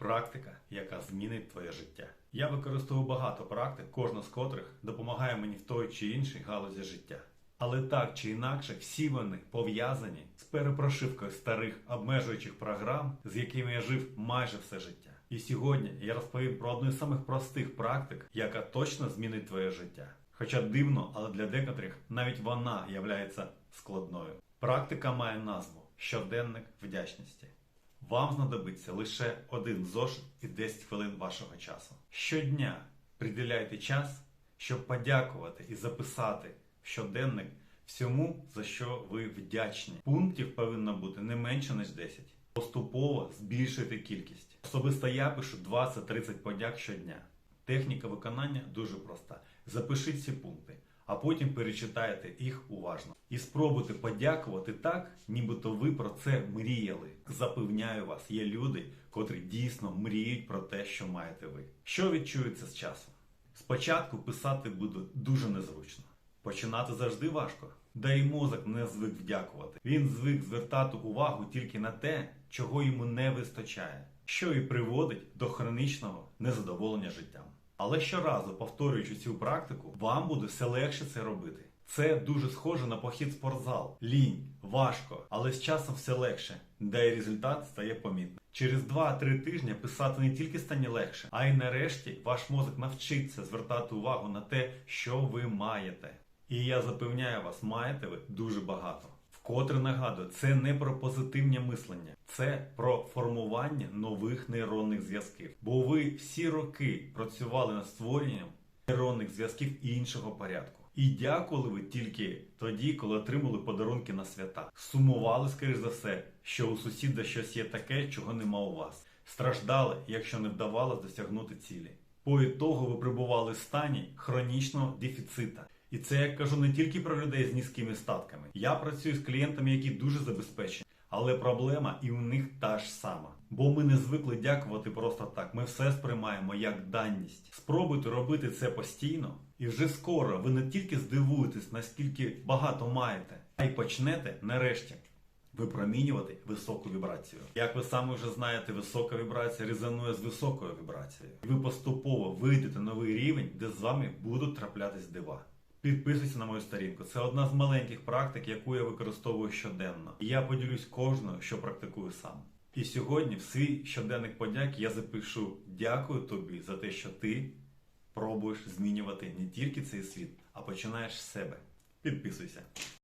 Практика, яка змінить твоє життя. Я використовую багато практик, кожна з котрих допомагає мені в той чи іншій галузі життя. Але так чи інакше, всі вони пов'язані з перепрошивкою старих обмежуючих програм, з якими я жив майже все життя. І сьогодні я розповім про одну з самих простих практик, яка точно змінить твоє життя. Хоча дивно, але для декотрих навіть вона являється складною. Практика має назву щоденник вдячності. Вам знадобиться лише один зошит і 10 хвилин вашого часу. Щодня приділяйте час, щоб подякувати і записати в щоденник всьому, за що ви вдячні. Пунктів повинно бути не менше ніж 10. Поступово збільшуйте кількість. Особисто я пишу 20-30 подяк щодня. Техніка виконання дуже проста. Запишіть ці пункти, а потім перечитайте їх уважно. І спробуйте подякувати так, нібито ви про це мріяли. Запевняю вас, є люди, котрі дійсно мріють про те, що маєте ви. Що відчується з часом? Спочатку писати буде дуже незручно. Починати завжди важко. Да і мозок не звик вдякувати. Він звик звертати увагу тільки на те, чого йому не вистачає, що і приводить до хронічного незадоволення життям. Але щоразу, повторюючи цю практику, вам буде все легше це робити. Це дуже схоже на похід в спортзал. Лінь, важко, але з часом все легше, де результат стає помітним. Через 2-3 тижні писати не тільки стане легше, а й нарешті ваш мозок навчиться звертати увагу на те, що ви маєте. І я запевняю вас, маєте ви дуже багато. Вкотре нагадую, це не про позитивне мислення, це про формування нових нейронних зв'язків. Бо ви всі роки працювали над створенням нейронних зв'язків іншого порядку. І дякували ви тільки тоді, коли отримали подарунки на свята. Сумували, скоріш за все, що у сусіда щось є таке, чого нема у вас. Страждали, якщо не вдавалося досягнути цілі. По ітогу ви прибували в стані хронічного дефіцита. І це я кажу не тільки про людей з низькими статками. Я працюю з клієнтами, які дуже забезпечені. Але проблема і у них та ж сама. Бо ми не звикли дякувати просто так. Ми все сприймаємо як данність. Спробуйте робити це постійно, і вже скоро ви не тільки здивуєтесь, наскільки багато маєте, а й почнете нарешті випромінювати високу вібрацію. Як ви самі вже знаєте, висока вібрація резонує з високою вібрацією. І ви поступово вийдете на новий рівень, де з вами будуть траплятись дива. Підписуйся на мою сторінку. Це одна з маленьких практик, яку я використовую щоденно. І я поділюсь кожною, що практикую сам. І сьогодні в свій щоденник подяк я запишу дякую тобі за те, що ти пробуєш змінювати не тільки цей світ, а починаєш з себе. Підписуйся.